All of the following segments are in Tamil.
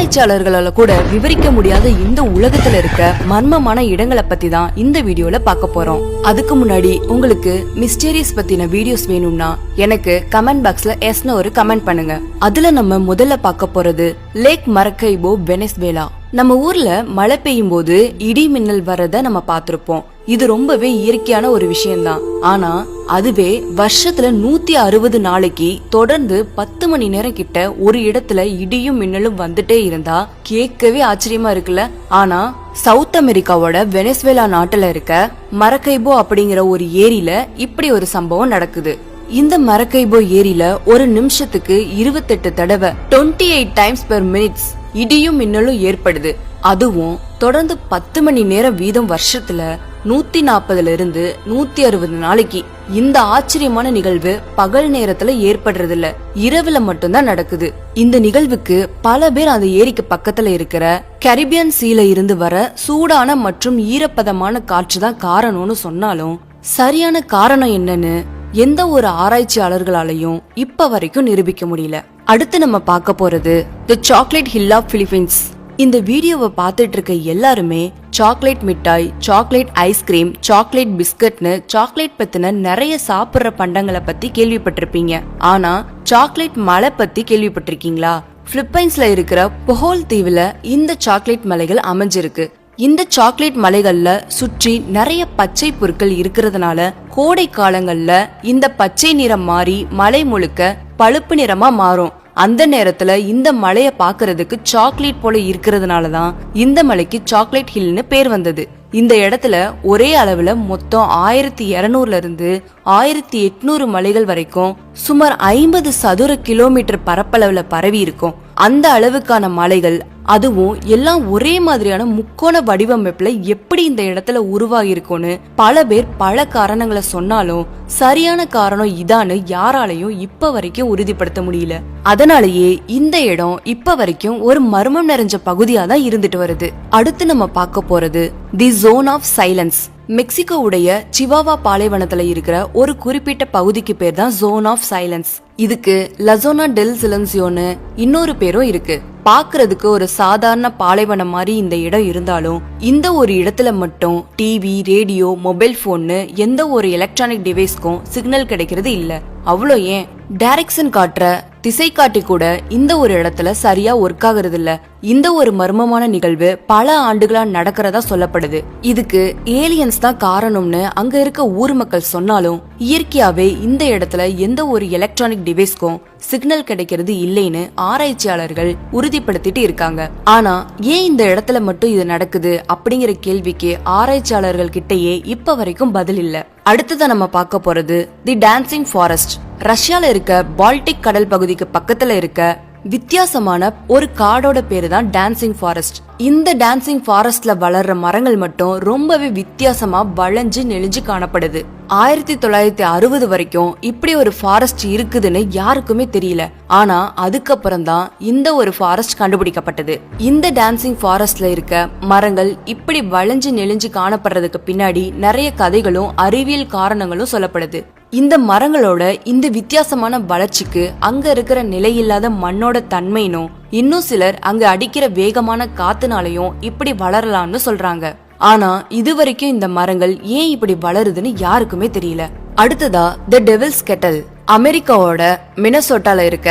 ஆராய்ச்சியாளர்களால கூட விவரிக்க முடியாத இந்த உலகத்துல இருக்க மர்மமான இடங்களை பத்தி தான் இந்த வீடியோல பார்க்க போறோம். அதுக்கு முன்னாடி உங்களுக்கு மிஸ்டீரியஸ் பத்தின வீடியோஸ் வேணும்னா எனக்கு கமெண்ட் பாக்ஸ்ல எஸ்னு ஒரு கமெண்ட் பண்ணுங்க. அதுல நம்ம முதல்ல பார்க்க போறது லேக் மரக்கைபோ வெனஸ்வேலா. நம்ம ஊர்ல மழை பெய்யும் போது இடி மின்னல் வரத நம்ம பார்த்திருப்போம். இது ரொம்பவே இயற்கையான ஒரு விஷயம்தான். ஆனா அதுவே வருஷத்துல நூத்தி அறுபது நாளைக்கு தொடர்ந்து பத்து மணி நேரம் கிட்ட ஒரு இடத்துல இடியும் மின்னலும் வந்துட்டே இருந்தா கேட்கவே ஆச்சரியமா இருக்குல்ல? ஆனா சவுத் அமெரிக்காவோட வெனஸ்வேலா நாட்டுல இருக்க மரக்கைபோ அப்படிங்கிற ஒரு ஏரியில இப்படி ஒரு சம்பவம் நடக்குது. இந்த மரக்கைபோ ஏரியில ஒரு நிமிஷத்துக்கு இருபத்தெட்டு தடவை twenty eight times per minutes இடியும் மின்னலும் ஏற்படுது. அதுவும் தொடர்ந்து பத்து மணி நேரம் வீதம் வருஷத்துல நூத்தி நாற்பதுல இருந்து நூத்தி அறுபது நாளைக்கு. இந்த ஆச்சரியமான நிகழ்வு பகல் நேரத்துல ஏற்படுறது இல்ல இரவுல மட்டும்தான் நடக்குது. இந்த நிகழ்வுக்கு பல பேர் அந்த ஏரிக்கு பக்கத்துல இருக்கிற கரிபியன் சீல இருந்து வர சூடான மற்றும் ஈரப்பதமான காற்று தான் காரணம்னு சொன்னாலும் சரியான காரணம் என்னன்னு எந்த ஒரு ஆராய்ச்சியாளர்களாலையும் இப்ப வரைக்கும் நிரூபிக்க முடியல. அடுத்து நம்ம பார்க்க போறது the chocolate hill of Philippines இந்த வீடியோவை பார்த்துட்டு இருக்க எல்லாருமே சாக்லேட் மிட்டாய் சாக்லேட் ஐஸ்கிரீம் சாக்லேட் பிஸ்கட்னு சாக்லேட் பத்தின நிறைய சாப்பிடுற பண்டங்களை பத்தி கேள்விப்பட்டிருப்பீங்க. ஆனா சாக்லேட் மலை பத்தி கேள்விப்பட்டிருக்கீங்களா? பிலிப்பைன்ஸ்ல இருக்கிற பொஹோல் தீவுல இந்த சாக்லேட் மலைகள் அமைஞ்சிருக்கு. இந்த சாக்லேட் மலைகள்ல சுற்றி நிறைய பச்சை பொருட்கள் இருக்கிறதுனால கோடை காலங்கள்ல இந்த பச்சை நிறம் மாறி மலை முழுக்க பழுப்பு நிறமா மாறும். அந்த நேரத்துல இந்த மலையை பாக்குறதுக்கு சாக்லேட் போல இருக்கிறதுனால தான் இந்த மலைக்கு சாக்லேட் ஹில்னு பேர் வந்தது. இந்த இடத்துல ஒரே அளவுல மொத்தம் ஆயிரத்தி இருநூறுல இருந்து ஆயிரத்தி எட்நூறு மலைகள் வரைக்கும் சுமார் ஐம்பது சதுர கிலோமீட்டர் பரப்பளவுல பரவி இருக்கும். அந்த அளவுக்கான மலைகள் அதுவும் எல்லாம் ஒரே மாதிரியான முக்கோண வடிவமைப்புல எப்படி இந்த இடத்துல உருவாகிருக்கும்னு பல பேர் பல காரணங்களை சொன்னாலும் சரியான காரணம் இதான்னு யாராலையும் இப்ப வரைக்கும் உறுதிப்படுத்த முடியல. அதனாலேயே இந்த இடம் இப்ப வரைக்கும் ஒரு மர்மம் நிறைஞ்ச பகுதியா தான் இருந்துட்டு வருது. அடுத்து நம்ம பார்க்க போறது தி ஜோன் ஆஃப் சைலன்ஸ் மெக்சிகோவுடைய சிவாவா பாலைவனத்துல இருக்கிற ஒரு குறிப்பிட்ட பகுதிக்கு பேர் தான் ஜோன் ஆஃப் சைலன்ஸ் இதுக்கு லசோனா டெல் சிலன்சியோன்னு இன்னொரு பேரும் இருக்கு. பாக்குறதுக்கு ஒரு சாதாரண பாலைவனம் மாதிரி இந்த இடம் இருந்தாலும் இந்த ஒரு இடத்துல மட்டும் டிவி ரேடியோ மொபைல் போன்னு எந்த ஒரு எலக்ட்ரானிக் டிவைஸ்க்கும் சிக்னல் கிடைக்கிறது இல்ல. அவ்வளோ ஏன்? டைரக்ஷன் காட்டுற திசை காட்டி கூட இந்த ஒரு இடத்துல சரியா ஒர்க் ஆகுறது இல்ல இந்த ஒரு மர்மமான நிகழ்வு பல ஆண்டுகளா நடக்கிறதா சொல்லப்படுது. இதுக்கு ஏலியன்ஸ் தான் காரணம்னு அங்க இருக்க ஊர் மக்கள் சொன்னாலும் இயற்கையாவே இந்த இடத்துல எந்த ஒரு எலக்ட்ரானிக் டிவைஸ்க்கும் சிக்னல் கிடைக்கிறது இல்லைன்னு ஆராய்ச்சியாளர்கள் உறுதிப்படுத்திட்டு இருக்காங்க. ஆனா ஏன் இந்த இடத்துல மட்டும் இது நடக்குது அப்படிங்கிற கேள்விக்கு ஆராய்ச்சியாளர்கள் கிட்டேயே இப்ப வரைக்கும் பதில் இல்ல. அடுத்ததை நம்ம பார்க்க போறது தி டான்சிங் ஃபாரஸ்ட் ரஷ்யால இருக்க பால்டிக் கடல் பகுதிக்கு பக்கத்துல இருக்க வித்தியாசமான ஒரு காடோட பேரு தான் டான்சிங் ஃபாரஸ்ட் இந்த டான்சிங் ஃபாரஸ்ட்ல வளர்ற மரங்கள் மட்டும் ரொம்பவே வித்தியாசமா வளைஞ்சு நெளிஞ்சு காணப்படுது. ஆயிரத்தி தொள்ளாயிரத்தி அறுபது வரைக்கும் இப்படி ஒரு ஃபாரஸ்ட் இருக்குதுன்னு யாருக்குமே தெரியல. ஆனா அதுக்கப்புறம் தான் இந்த ஒரு ஃபாரஸ்ட் கண்டுபிடிக்கப்பட்டது. இந்த டான்சிங் ஃபாரஸ்ட்ல இருக்க மரங்கள் இப்படி வளைஞ்சு நெளிஞ்சு காணப்படுறதுக்கு பின்னாடி நிறைய கதைகளும் அறிவியல் காரணங்களும் சொல்லப்படுது. இந்த மரங்களோட இந்த வித்தியாசமான வளர்ச்சிக்கு அங்க இருக்கிற நிலையில்லாத மண்ணோட தன்மையினும் இன்னும் சிலர் அங்க அடிக்கிற வேகமான காத்துனாலையும் இப்படி வளரலாம்னு சொல்றாங்க. ஆனா இது வரைக்கும் இந்த மரங்கள் ஏன் இப்படி வளருதுன்னு யாருக்குமே தெரியல. அடுத்ததா த டெவில்ஸ் கெட்டல் அமெரிக்காவோட மினசோட்டால இருக்க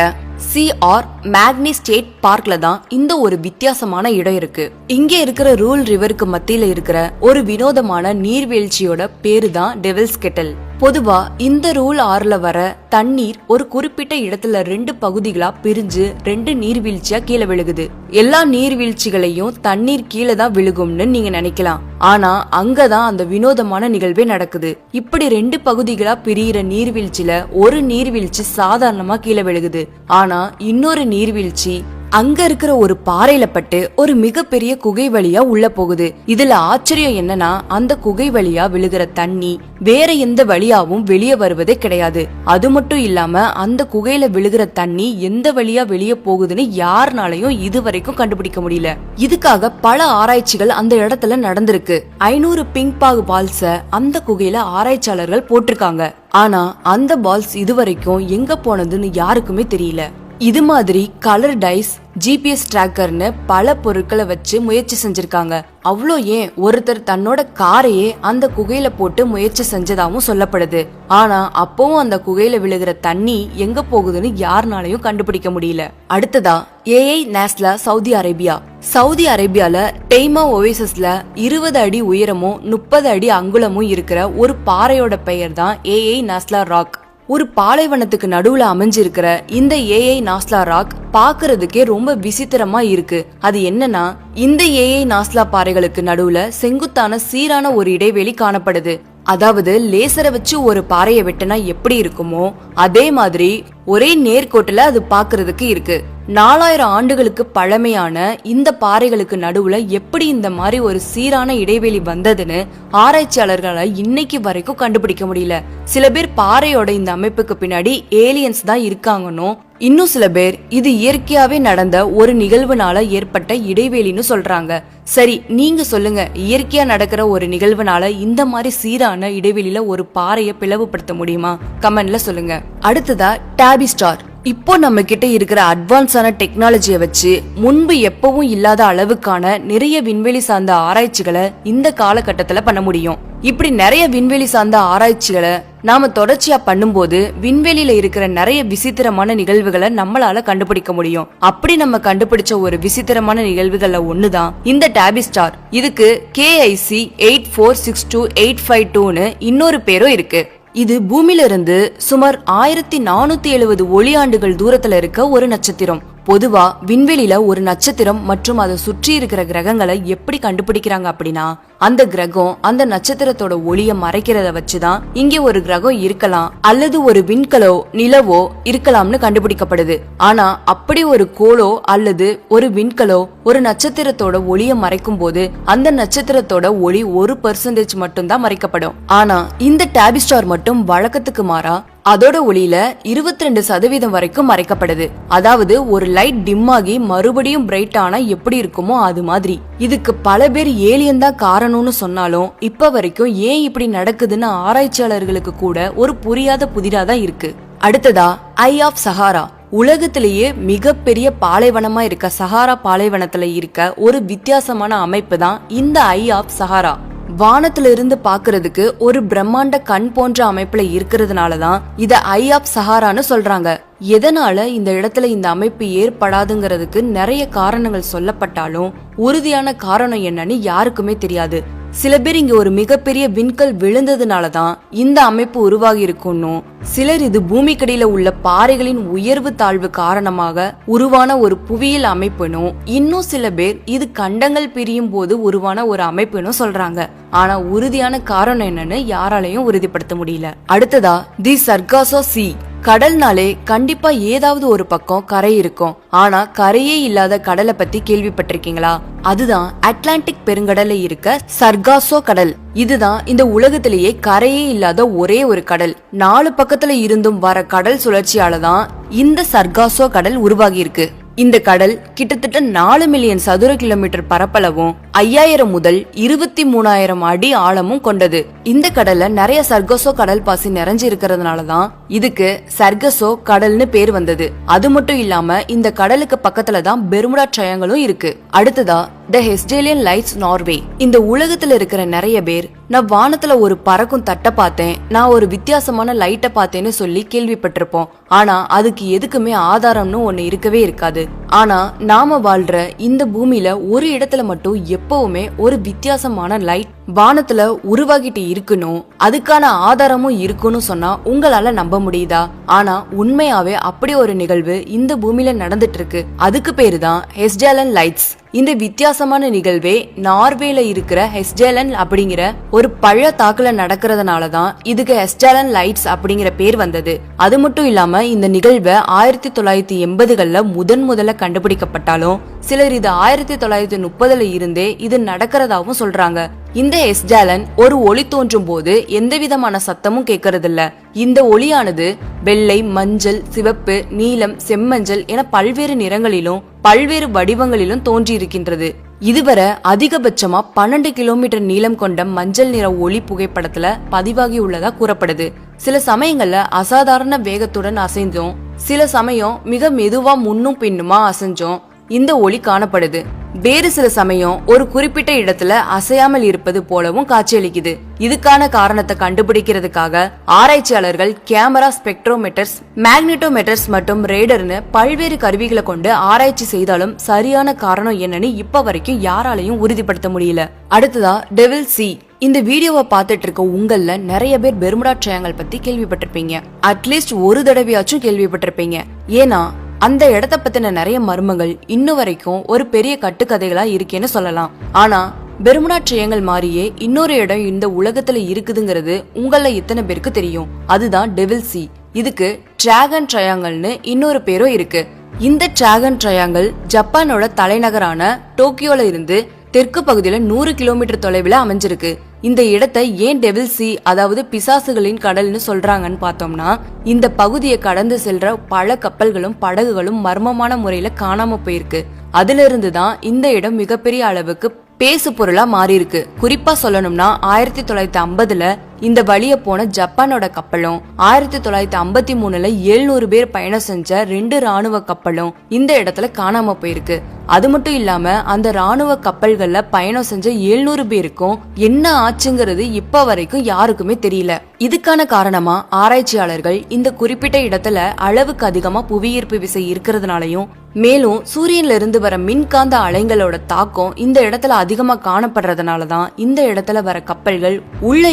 சி ஆர் மேக்னி ஸ்டேட் பார்க்ல தான் இந்த ஒரு வித்தியாசமான இடம் இருக்கு. இங்க இருக்கிற ரூல் ரிவருக்கு மத்தியில இருக்கிற ஒரு வினோதமான நீர்வீழ்ச்சியோட பேரு தான் டெவில்ஸ் கெட்டல் பொதுவா இந்த ரூல் ஆறுல வர தண்ணீர் ஒரு குறிப்பிட்ட இடத்துல ரெண்டு பகுதிகளா பிரிஞ்சு ரெண்டு நீர்வீழ்ச்சியா கீழே விழுகுது. எல்லா நீர்வீழ்ச்சிகளையும் தண்ணீர் கீழே தான் விழுகும்னு நீங்க நினைக்கலாம். ஆனா அங்கதான் அந்த வினோதமான நிகழ்வே நடக்குது. இப்படி ரெண்டு பகுதிகளா பிரியிற நீர்வீழ்ச்சியில ஒரு நீர்வீழ்ச்சி சாதாரணமா கீழே விழுகுது. ஆனா இன்னொரு நீர்வீழ்ச்சி அங்க இருக்கிற ஒரு பாறையில பட்டு ஒரு மிகப்பெரிய குகை வழியா உள்ள போகுது. இதுல ஆச்சரியம் என்னன்னா அந்த குகை வழியா விழுகிற தண்ணி வேற எந்த வழியாவும் வெளியே வருவதே கிடையாது. அது மட்டும் இல்லாம அந்த குகையில விழுகிற தண்ணி எந்த வழியா வெளியே போகுதுன்னு யாருனாலையும் இது வரைக்கும் கண்டுபிடிக்க முடியல. இதுக்காக பல ஆராய்ச்சிகள் அந்த இடத்துல நடந்திருக்கு. ஐநூறு பிங்க் பாகு பால்ஸ அந்த குகையில ஆராய்ச்சியாளர்கள் போட்டிருக்காங்க. ஆனா அந்த பால்ஸ் இதுவரைக்கும் எங்க போனதுன்னு யாருக்குமே தெரியல. இது மாதிரி கலர் டைஸ் ஜிபிஎஸ் ட்ராக்கர்னு பல பொருட்களை வச்சு முயற்சி செஞ்சிருக்காங்க. அவ்வளோ ஏன் ஒருத்தர் தன்னோட காரையே அந்த குகையில போட்டு முயற்சி செஞ்சதாகவும் சொல்லப்படுது. ஆனா அப்பவும் அந்த குகையில விழுகிற தண்ணி எங்க போகுதுன்னு யாருனாலையும் கண்டுபிடிக்க முடியல. அடுத்ததா ஏஐ நேஸ்லா சவுதி அரேபியா. சவுதி அரேபியால டெய்மா ஒவேசஸ்ல இருபது அடி உயரமும் முப்பது அடி அங்குலமும் இருக்கிற ஒரு பாறையோட பெயர் தான் ஏஐ நேஸ்லா ராக் ஒரு பாலைவனத்துக்கு நடுவுல அமைஞ்சிருக்கிற இந்த ஏஐ நாஸ்லா ராக் பாக்குறதுக்கே ரொம்ப விசித்திரமா இருக்கு. அது என்னன்னா இந்த ஏஐ நாஸ்லா பாறைகளுக்கு நடுவுல செங்குத்தான சீரான ஒரு இடைவெளி காணப்படுது. அதாவது லேசரை வச்சு ஒரு பாறையை வெட்டினா எப்படி இருக்குமோ அதே மாதிரி ஒரே நேர்கோட்டுல அது பாக்குறதுக்கு இருக்கு. நாலாயிரம் ஆண்டுகளுக்கு பழமையான இந்த பாறைகளுக்கு நடுவுல எப்படி இந்த மாதிரி ஒரு சீரான இடைவெளி வந்ததுன்னு ஆராய்ச்சியாளர்களால இன்னைக்கு வரைக்கும் கண்டுபிடிக்க முடியல. சில பேர் பாறையோட இந்த அமைப்புக்கு பின்னாடி ஏலியன்ஸ் தான் இருக்காங்கன்னு இன்னும் சில பேர் இது இயற்கையாவே நடந்த ஒரு நிகழ்வுனால ஏற்பட்ட இடைவெளின்னு சொல்றாங்க. சரி நீங்க சொல்லுங்க. இயற்கையா நடக்கிற ஒரு நிகழ்வுனால இந்த மாதிரி சீரான இடைவெளியில ஒரு பாறையை பிளவுபடுத்த முடியுமா? கமெண்ட்ல சொல்லுங்க. அடுத்ததா டாபி ஸ்டார் இப்போ நம்ம கிட்ட இருக்கிற அட்வான்ஸான டெக்னாலஜியை வச்சு முன்பு எப்பவும் இல்லாத அளவுக்கான நிறைய விண்வெளி சார்ந்த ஆராய்ச்சிகளை இந்த காலகட்டத்தில் பண்ண முடியும். இப்படி நிறைய விண்வெளி சார்ந்த ஆராய்ச்சிகளை நாம தொடர்ச்சியா பண்ணும்போது விண்வெளியில இருக்கிற நிறைய விசித்திரமான நிகழ்வுகளை நம்மளால கண்டுபிடிக்க முடியும். அப்படி நம்ம கண்டுபிடிச்ச ஒரு விசித்திரமான நிகழ்வுகள்ல ஒண்ணுதான் இந்த டேபி ஸ்டார் இதுக்கு KIC eight four six two eight five டூன்னு இன்னொரு பேரும் இருக்கு. இது பூமியிலிருந்து சுமார் ஆயிரத்தி நானூத்தி எழுபது ஒளியாண்டுகள் தூரத்துல இருக்க ஒரு நட்சத்திரம். பொதுவா விண்வெளியில ஒரு நட்சத்திரம் மற்றும் அதை சுற்றி இருக்கிற கிரகங்களை எப்படி கண்டுபிடிக்கிறாங்க அப்படின்னா அந்த கிரகம் அந்த நட்சத்திரத்தோட ஒளிய மறைக்கிறத வச்சுதான் இங்கே ஒரு கிரகம் இருக்கலாம் அல்லது ஒரு விண்கலோ நிலவோ இருக்கலாம்னு கண்டுபிடிக்கப்படுது. ஆனா அப்படி ஒரு கோளோ அல்லது ஒரு விண்கலோ ஒரு நட்சத்திரத்தோட ஒளிய மறைக்கும் போது அந்த நட்சத்திரத்தோட ஒளி ஒரு பர்சன்டேஜ் மட்டும்தான் மறைக்கப்படும். ஆனா இந்த டாபிஸ்டார் மட்டும் வழக்கத்துக்கு மாறா அதோட ஒளியில இருபத்தி ரெண்டு சதவீதம் வரைக்கும் மறைக்கப்படுது அதாவது ஒரு லைட் டிம் ஆகி மறுபடியும் பிரைட் ஆனா எப்படி இருக்குமோ அது மாதிரி. இதுக்கு பல பேர் ஏலியன் தான் காரணம்னு சொன்னாலும் இப்ப வரைக்கும் ஏன் இப்படி நடக்குதுன்னு ஆராய்ச்சியாளர்களுக்கு கூட ஒரு புரியாத புதிரா தான் இருக்கு. அடுத்ததா ஐ ஆஃப் சஹாரா. உலகத்திலேயே மிகப்பெரிய பாலைவனமா இருக்க சஹாரா பாலைவனத்துல இருக்க ஒரு வித்தியாசமான அமைப்பு தான் இந்த ஐ ஆஃப் சஹாரா. வானத்துல இருந்து பாக்குறதுக்கு ஒரு பிரம்மாண்ட கண் போன்ற அமைப்புல இருக்கிறதுனால தான் இத ஐ ஆப் சஹாரான்னு சொல்றாங்க. எதனால இந்த இடத்துல இந்த அமைப்பு ஏற்படாதுங்கிறதுக்கு நிறைய காரணங்கள் சொல்லப்பட்டாலும் உறுதியான காரணம் என்னன்னு யாருக்குமே தெரியாது. சில பேர் இங்க ஒரு மிகப்பெரிய விண்கல் விழுந்ததுனால தான் இந்த அமைப்பு உருவாகி இருக்கும்னும் சிலர் இது பூமிக்கடியில உள்ள பாறைகளின் உயர்வு தாழ்வு காரணமாக உருவான ஒரு புவியியல் அமைப்புனும் இன்னும் சில பேர் இது கண்டங்கள் பிரியும் போது உருவான ஒரு அமைப்புனும் சொல்றாங்க. ஆனா உறுதியான காரணம் என்னன்னு யாராலையும் உறுதிப்படுத்த முடியல. அடுத்ததா தி சர்காசோ சி. கடல்னாலே கண்டிப்பா ஏதாவது ஒரு பக்கம் கரை இருக்கும். ஆனா கரையே இல்லாத கடலை பத்தி கேள்விப்பட்டிருக்கீங்களா? அதுதான் அட்லாண்டிக் பெருங்கடல்ல இருக்க சர்காசோ கடல். இதுதான் இந்த உலகத்திலேயே கரையே இல்லாத ஒரே ஒரு கடல். நாலு பக்கத்துல இருந்தும் வர கடல் சுழற்சியால தான் இந்த சர்காசோ கடல் உருவாகி இருக்கு இந்த கடல் கிட்டத்தட்ட நாலு மில்லியன் சதுர கிலோமீட்டர் பரப்பளவும் ஐயாயிரம் முதல் இருபத்தி மூணாயிரம் அடி ஆழமும் கொண்டது. இந்த கடல்ல நிறைய சர்கசோ கடல் பாசி நிறைஞ்சு இருக்கிறதுனால தான் இதுக்கு சர்கசோ கடல்னு பேர் வந்தது. அது மட்டும் இல்லாம இந்த கடலுக்கு பக்கத்துல தான் பெர்முடா ட்ரையாங்கலும் இருக்கு. அடுத்ததா த ஹெஸ்டேலியன் லைட்ஸ் நார்வே இந்த உலகத்துல இருக்கிற நிறைய பேர் நான் வானத்துல ஒரு பறக்கும் தட்டை பார்த்தேன் நான் ஒரு வித்தியாசமான லைட்டை பார்த்தேன்னு சொல்லி கேள்விப்பட்டிருப்போம். ஆனா அதுக்கு எதுக்குமே ஆதாரம்னு ஒன்னு இருக்கவே இருக்காது. ஆனா நாம வாழ்ற இந்த பூமியில ஒரு இடத்துல மட்டும் எப்பவுமே ஒரு வித்தியாசமான லைட் வானத்துல உருவாகிட்டு இருக்கணும். அதுக்கான ஆதாரமும் இருக்குன்னு சொன்னா உங்களால நம்ப முடியுதா? ஆனா உண்மையாவே அப்படி ஒரு நிகழ்வு இந்த பூமியில நடந்துட்டு இருக்கு. அதுக்கு பேரு தான் ஹெஸ்டேலன் லைட்ஸ் இந்த வித்தியாசமான நிகழ்வே நார்வேல இருக்கிற ஹெஸ்டேலன் அப்படிங்கிற ஒரு பழ தாக்குல நடக்கிறதுனால தான் இதுக்கு ஹெஸ்டேலன் லைட்ஸ் அப்படிங்கிற பேர் வந்தது. அது மட்டும் இல்லாம இந்த நிகழ்வை ஆயிரத்தி தொள்ளாயிரத்தி எண்பதுகள்ல முதன் முதல்ல கண்டுபிடிக்கப்பட்டாலும் சிலர் இது ஆயிரத்தி தொள்ளாயிரத்தி முப்பதுல இருந்தே இது நடக்கிறதாவும் சொல்றாங்க. இந்த எஸ்டாலன் ஒரு ஒளி தோன்றும் போது எந்த விதமான சத்தமும் கேட்கறதில்ல. இந்த ஒளியானது வெள்ளை மஞ்சள் சிவப்பு நீலம் செம்மஞ்சள் என பல்வேறு நிறங்களிலும் பல்வேறு வடிவங்களிலும் தோன்றியிருக்கின்றது. இதுவரை அதிகபட்சமா பன்னெண்டு கிலோமீட்டர் நீளம் கொண்ட மஞ்சள் நிற ஒளி புகைப்படத்துல பதிவாகி உள்ளதா கூறப்படுது. சில சமயங்கள்ல அசாதாரண வேகத்துடன் அசைந்தோம். சில சமயம் மிக மெதுவா முன்னும் பின்னுமா அசைஞ்சோம். இந்த ஒளி காணப்படுது. வேறு சில சமயம் ஒரு குறிப்பிட்ட இடத்துல அசையாமல் இருப்பது போலவும் காட்சியளிக்குது. இதுக்கான காரணத்தை கண்டுபிடிக்கிறதுக்காக ஆராய்ச்சியாளர்கள் கேமரா ஸ்பெக்ட்ரோமீட்டர்ஸ் மேக்னெட்டோமீட்டர்ஸ் மற்றும் ரேடர்னு பல்வேறு கருவிகளை கொண்டு ஆராய்ச்சி செய்தாலும் சரியான காரணம் என்னன்னு இப்ப வரைக்கும் யாராலையும் உறுதிப்படுத்த முடியல. அடுத்ததா டெவில் சி இந்த வீடியோவை பார்த்துட்டு இருக்க உங்கள நிறைய பேர் பெர்முடா ட்ரையாங்கல் பத்தி கேள்விப்பட்டிருப்பீங்க. அட்லீஸ்ட் ஒரு தடவையாச்சும் கேள்விப்பட்டிருப்பீங்க. ஏன்னா அந்த இடத்த பத்தின நிறைய மர்மங்கள் இன்னும் வரைக்கும் ஒரு பெரிய கட்டுக்கதைகளா இருக்கேன்னு சொல்லலாம். ஆனா பெருமுனா ட்ரையாங்கல் மாதிரியே இன்னொரு இடம் இந்த உலகத்துல இருக்குதுங்கிறது உங்கள இத்தனை பேருக்கு தெரியும். அதுதான் டெவில் சி இதுக்கு டிராகன் ட்ரையாங்கல்னு இன்னொரு பேரும் இருக்கு. இந்த டிராகன் ட்ரையாங்கல் ஜப்பானோட தலைநகரான டோக்கியோல இருந்து தெற்கு பகுதியில நூறு கிலோமீட்டர் தொலைவில் அமைஞ்சிருக்கு. இந்த இடத்தை ஏன் டெவில் சி அதாவது பிசாசுகளின் கடல்னு சொல்றாங்கன்னு பார்த்தோம்னா இந்த பகுதியை கடந்து செல்ற பல கப்பல்களும் படகுகளும் மர்மமான முறையில காணாம போயிருக்கு. அதுல இருந்து தான் இந்த இடம் மிகப்பெரிய அளவுக்கு பேசு பொருளா மாறி இருக்கு குறிப்பா சொல்லணும்னா ஆயிரத்தி தொள்ளாயிரத்தி ஐம்பதுல இந்த வழிய போன ஜப்பானோட கப்பலும் ஆயிரத்தி தொள்ளாயிரத்தி ஐம்பத்தி மூணுல எழுநூறு பேர் பயணம் செஞ்ச ரெண்டு ராணுவ கப்பலும் இந்த இடத்துல காணாம போயிருக்கு. அது மட்டும் இல்லாம அந்த ராணுவ கப்பல்கள்ல பயணம் செஞ்ச எழுநூறு பேருக்கும் என்ன ஆச்சுங்கிறது இப்ப வரைக்கும் யாருக்குமே தெரியல. இதுக்கான காரணமா ஆராய்ச்சியாளர்கள் இந்த குறிப்பிட்ட இடத்துல அளவுக்கு அதிகமா புவியீர்ப்பு விசை இருக்கிறதுனாலையும் மேலும் சூரியன்ல இருந்து வர மின்காந்த அலைங்களோட தாக்கம் இந்த இடத்துல அதிகமா காணப்படுறதுனால தான் இந்த இடத்துல வர கப்பல்கள் உள்ள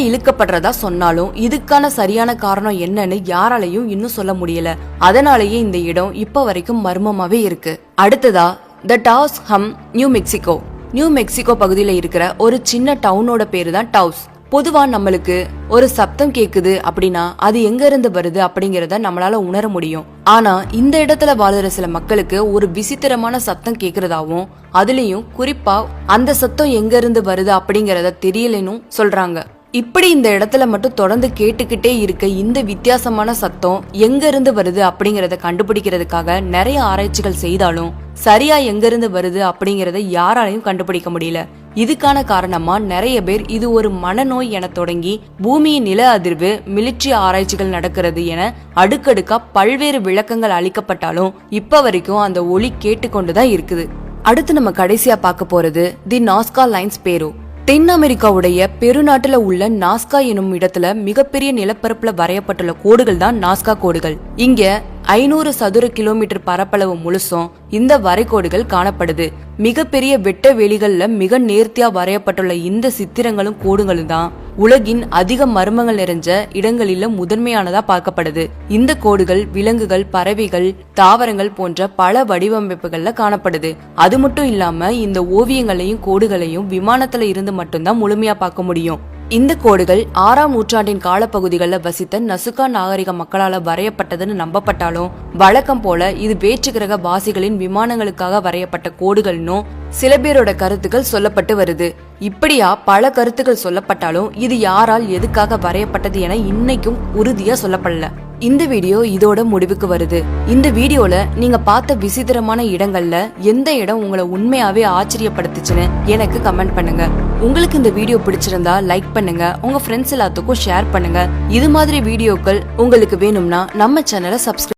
இழுக்கப்படுறதா சொன்னாலும் இதுக்கான சரியான காரணம் என்னன்னு யாராலையும் இன்னும் சொல்ல முடியல. அதனாலேயே இந்த இடம் இப்ப வரைக்கும் மர்மமாவே இருக்கு. அடுத்ததா the Taos hum New Mexico New Mexico பகுதியில இருக்கிற ஒரு சின்ன டவுனோட பேரு தான் டவுஸ் பொதுவா நம்மளுக்கு ஒரு சப்தம் கேக்குது அப்படின்னா அது எங்க இருந்து வருது அப்படிங்கறத நம்மளால உணர முடியும். ஆனா இந்த இடத்துல வாழுற சில மக்களுக்கு ஒரு விசித்திரமான சத்தம் கேக்குறதாவும் அதுலயும் குறிப்பா அந்த சத்தம் எங்க இருந்து வருது அப்படிங்கறத தெரியலனும் சொல்றாங்க. இப்படி இந்த இடத்துல மட்டும் தொடர்ந்து கேட்டுக்கிட்டே இருக்க இந்த வித்தியாசமான சத்தம் எங்க இருந்து வருது அப்படிங்கறத கண்டுபிடிக்கிறதுக்காக நிறைய ஆராய்ச்சிகள் செய்தாலும் சரியா எங்க இருந்து வருது அப்படிங்கறத யாராலையும் கண்டுபிடிக்க முடியல. இதுக்கான காரணமா நிறைய பேர் இது ஒரு மனநோய் என தொடங்கி பூமியின் நில அதிர்வு மிலிட்ரி ஆராய்ச்சிகள் நடக்கிறது என அடுக்கடுக்கா பல்வேறு விளக்கங்கள் அளிக்கப்பட்டாலும் இப்ப வரைக்கும் அந்த ஒளி கேட்டுக்கொண்டுதான் இருக்குது. அடுத்து நம்ம கடைசியா பார்க்க போறது தி நாஸ்கா லைன்ஸ் பேரோ. தென் அமெரிக்காவுடைய பெருநாட்டில் உள்ள நாஸ்கா எனும் இடத்துல மிகப்பெரிய நிலப்பரப்புல வரையப்பட்டுள்ள கோடுகள் தான் நாஸ்கா கோடுகள். இங்க ஐநூறு சதுர கிலோமீட்டர் பரப்பளவு முழுசும் இந்த வரைகோடுகள் காணப்படுது. மிகப்பெரிய வெட்ட வெளிகள்ல மிக நேர்த்தியா வரையப்பட்டுள்ள இந்த சித்திரங்களும் கோடுகளும் தான். உலகின் அதிக மர்மங்கள் நிறைஞ்ச இடங்களில முதன்மையானதா பார்க்கப்படுது. இந்த கோடுகள் விலங்குகள் பறவைகள் தாவரங்கள் போன்ற பல வடிவமைப்புகள்ல காணப்படுது. அது மட்டும் இல்லாம இந்த ஓவியங்களையும் கோடுகளையும் விமானத்துல இருந்து மட்டும்தான் முழுமையா பார்க்க முடியும். இந்த கோடுகள் ஆறாம் நூற்றாண்டின் காலப்பகுதிகளில் வசித்த நசுக்கா நாகரிக மக்களால் வரையப்பட்டதுன்னு நம்பப்பட்டாலும் வழக்கம் போல இது வேற்று கிரக வாசிகளின் விமானங்களுக்காக வரையப்பட்ட கோடுகள்னும் சில பேரோட கருத்துக்கள் சொல்லப்பட்டு வருது. இப்படியா பல கருத்துக்கள் சொல்லப்பட்டாலும் இது யாரால் எதுக்காக வரையப்பட்டது என இன்னைக்கும் உறுதியா சொல்லப்படல. இந்த வீடியோ இதோட முடிவுக்கு வருது. இந்த வீடியோல நீங்க பார்த்த விசித்திரமான இடங்கள்ல எந்த இடம் உங்களை உண்மையாவே ஆச்சரியப்படுத்துச்சுன்னு எனக்கு கமெண்ட் பண்ணுங்க. உங்களுக்கு இந்த வீடியோ பிடிச்சிருந்தா லைக் பண்ணுங்க. உங்க ஃப்ரெண்ட்ஸ் எல்லாத்துக்கும் ஷேர் பண்ணுங்க. இது மாதிரி வீடியோக்கள் உங்களுக்கு வேணும்னா நம்ம சேனலை சப்ஸ்கிரைப்